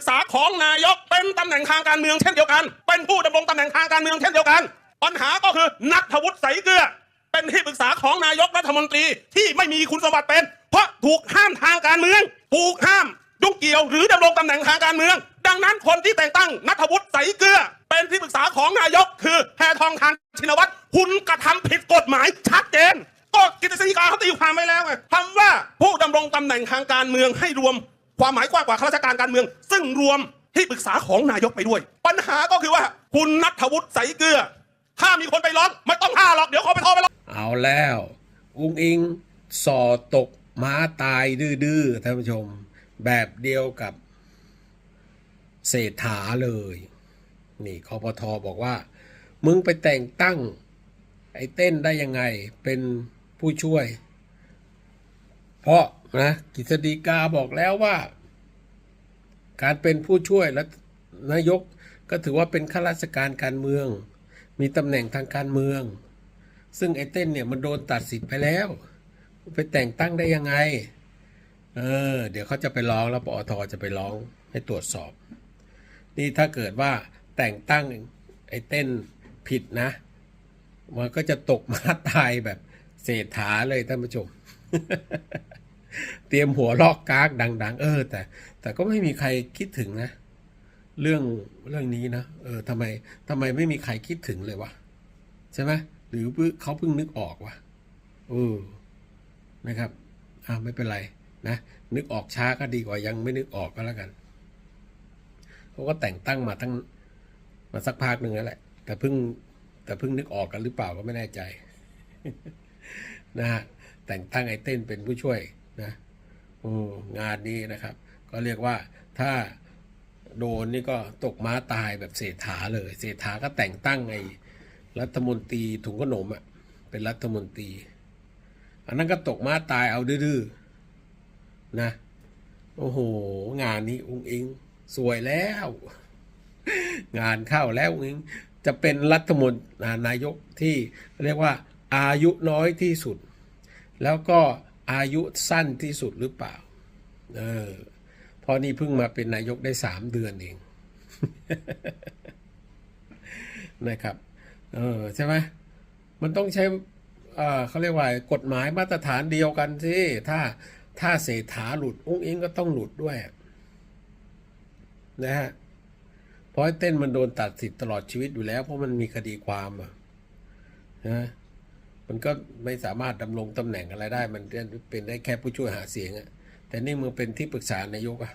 กษาของนายกเป็นตำแหน่งทางการเมืองเช่นเดียวกัน เป็นผู้ดำรงตำแหน่งทางการเมืองเช่นเดียวกัน ปัญหาก็คือนัทวุฒิใสเกลือ เป็นที่ปรึกษาของนายกรัฐมนตรีที่ไม่มีคุณสมบัติเป็น เพราะถูกห้ามทางการเมืองถูกห้ามยุ่งเกี่ยวหรือดำรงตำแหน่งทางการเมือง ดังนั้นคนที่แต่งตั้งนัทวุฒิใสเกลือ เป็นที่ปรึกษาของนายก คือแพทองทานชินวัตรคุณกระทำผิดกฎหมายชัดเจนก็กิจสีกาเขาตีความไว้แล้วไงคำว่าผู้ดำรงตำแหน่งทางการเมืองให้รวม ความหมายกว้างกว่าข้าราชการการเมือง ซึ่งรวมที่ปรึกษาของนายกไปด้วย ปัญหาก็คือว่า คุณนัทวุฒิใสเกลือ ถ้ามีคนไปร้องไม่ต้องห้าหรอกเดี๋ยวเขาไปโทรไปร้องเอาแล้ว อุ้งอิงสอตกม้าตายดื้อๆท่านผู้ชม แบบเดียวกับเศรษฐาเลย นี่คอปทบอกว่า มึงไปแต่งตั้ง ไอ้เต้นได้ยังไงเป็นผู้ช่วย เพราะ นะกฤษฎีกาบอกแล้วว่า การเป็นผู้ช่วยและนายกก็ถือว่าเป็นข้าราชการการเมือง มีตำแหน่งทางการเมือง ซึ่งไอ้เต้นเนี่ยมันโดนตัดสิทธิ์ไปแล้ว ไปแต่งตั้งได้ยังไง เออ เดี๋ยวเขาจะไปร้องแล้วปอทจะไปร้องให้ตรวจสอบ นี่ถ้าเกิดว่าแต่งตั้งไอ้เต้นผิดนะ มันก็จะตกมาตายแบบเศรษฐาเลยท่านผู้ชม เตรียมหัวลอกกากดัง ๆ เออ แต่ แต่ก็ไม่มีใครคิดถึงนะ เรื่องเรื่องนี้นะเออทำไมทำไมไม่มีใครคิดถึงเลยวะใช่ไหมหรือเขาเพิ่งนึกออกวะเออนะครับอ่าไม่เป็นไรนะนึกออกช้าก็ดีกว่ายังไม่นึกออกก็แล้วกันเขาก็แต่งตั้งมาทั้งมาสักพักหนึ่งแล้วแหละ แต่เพิ่งแต่เพิ่งนึกออกกันหรือเปล่าก็ไม่แน่ใจนะฮะแต่งตั้งไอ้เต้นเป็นผู้ช่วย นะงานนี้นะครับ ก็เรียกว่าถ้าโดนนี่ก็ตกม้าตายแบบเศรษฐาเลย เศรษฐาก็แต่งตั้งไอ้รัฐมนตรีถุงขนมอะ่ะเป็นรัฐมนตรี อันนั้นก็ตกม้าตายเอาดื้อๆนะ โอ้โห งานนี้อุ้งอิง สวยแล้ว งานเข้าแล้วอุ้งอิงจะเป็นรัฐมนตรีนายกที่เรียกว่าอายุน้อยที่สุด แล้วก็ อายุสั้นที่สุดหรือเปล่า เออพราะนี่เพิ่งมาเป็นนายกได้สามเดือนเอง นะครับ เออใช่ไหมมันต้องใช้เขาเรียกว่ากฎหมายมาตรฐานเดียวกันสิถ้าถ้าเศรษฐาหลุดอุ้งอิงก็ต้องหลุดด้วย นะฮะเพราะไอ้เต้นมันโดนตัดสิทธิ์ตลอดชีวิตอยู่แล้ว เพราะมันมีคดีความอะนะ มันก็ไม่สามารถดำรงตำแหน่งอะไรได้ มันเป็นได้แค่ผู้ช่วยหาเสียงอะแต่นี่มึงเป็นที่ปรึกษานายกอะ